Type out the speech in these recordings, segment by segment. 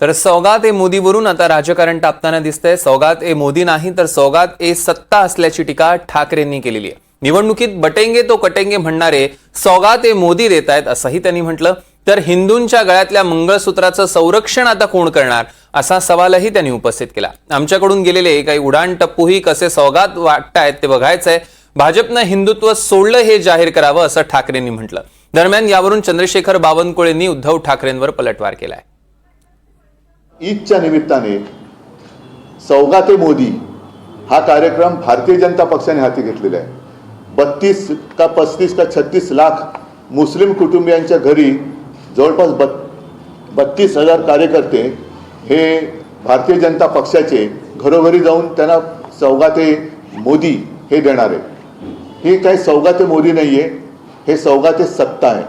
तर सौगात ए मोदीवरून आता राजकारण टापताना दिसतंय. सौगात ए मोदी नाही तर सौगात ए सत्ता असल्याची टीका ठाकरेंनी केलेली आहे. निवडणुकीत बटेंगे तो कटेंगे म्हणणारे सौगात ए मोदी देत आहेत असंही त्यांनी म्हटलं. तर हिंदूंच्या गळ्यातल्या मंगळसूत्राचं संरक्षण आता कोण करणार असा सवालही त्यांनी उपस्थित केला. आमच्याकडून गेलेले काही उडाण टप्पूही कसे सौगात वाटतायत ते बघायचंय. भाजपनं हिंदुत्व सोडलं हे जाहीर करावं असं ठाकरेंनी म्हटलं. दरम्यान यावरून चंद्रशेखर बावनकुळेंनी उद्धव ठाकरेंवर पलटवार केलाय. ईदच्या निमित्ताने सौगाते मोदी हा कार्यक्रम भारतीय जनता पक्षाने हाती घेतलेला आहे. बत्तीस का पस्तीस का छत्तीस लाख मुस्लिम कुटुंबियांच्या घरी जवळपास बत् बत्तीस हजार कार्यकर्ते हे भारतीय जनता पक्षाचे घरोघरी जाऊन त्यांना सौगाते मोदी हे देणार आहे हे काही सौगाते मोदी नाही आहे हे सौगाते सत्ता आहे.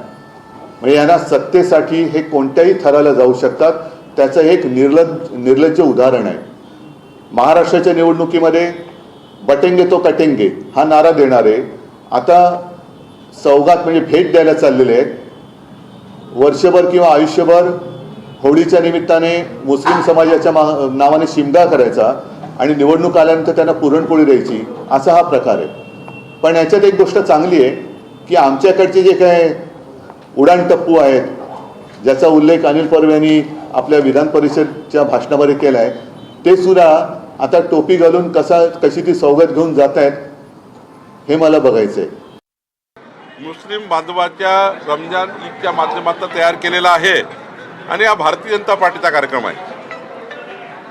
म्हणजे यांना सत्तेसाठी हे कोणत्याही थराला जाऊ शकतात. त्याचं एक निर्ल निर्लज्ज उदाहरण आहे. महाराष्ट्राच्या निवडणुकीमध्ये बटेंगे तो कटेंगे हा नारा देणारे आता सौगात म्हणजे भेट द्यायला चाललेले आहेत. वर्षभर किंवा आयुष्यभर होळीच्या निमित्ताने मुस्लिम समाजाच्या मा- नावाने शिमगा करायचा आणि निवडणूक आल्यानंतर त्यांना पुरणपोळी द्यायची असा हा प्रकार आहे. पण याच्यात एक गोष्ट चांगली आहे की आमच्याकडचे जे काय उडाण टप्पू आहेत ज्याचा उल्लेख अनिल परब यांनी आपल्या विधान परिषदच्या भाषणामध्ये केलं आहे ते सुद्धा आता टोपी घालून कसा कशी ती सवगत घेऊन जात आहेत हे मला बघायचं आहे मुस्लिम बांधवाच्या रमजान ईदच्या माध्यमातून तयार केलेला आहे आणि हा भारतीय जनता पार्टीचा कार्यक्रम आहे.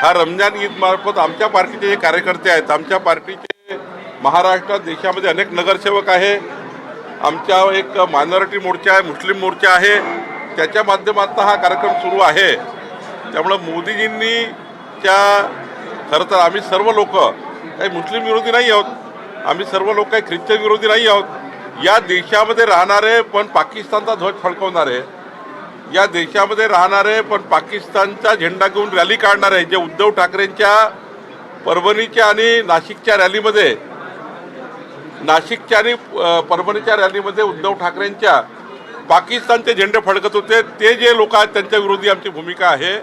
हा रमजान ईद मार्फत आमच्या पार्टीचे जे कार्यकर्ते आहेत आमच्या पार्टीचे महाराष्ट्रात देशामध्ये अनेक नगरसेवक आहे. आमच्या एक मायनॉरिटी मोर्चा आहे मुस्लिम मोर्चा आहे. त्याच्या माध्यमातून हा कार्यक्रम सुरू आहे. त्यामुळं मोदीजींनी त्या खरं तर आम्ही सर्व लोक काही मुस्लिम विरोधी नाही आहोत आम्ही सर्व लोक काही ख्रिश्चन विरोधी नाही आहोत. या देशामध्ये राहणारे पण पाकिस्तानचा ध्वज फडकवणारे या देशामध्ये राहणारे पण पाकिस्तानचा झेंडा घेऊन रॅली काढणारे जे उद्धव ठाकरेंच्या परभणीच्या आणि नाशिकच्या रॅलीमध्ये नाशिकच्या आणि परभणीच्या रॅलीमध्ये उद्धव ठाकरेंच्या पाकिस्तानचे झेंडे फडकत होते. ते जे लोक आहेत त्यांच्या विरोधी आमची भूमिका आहे.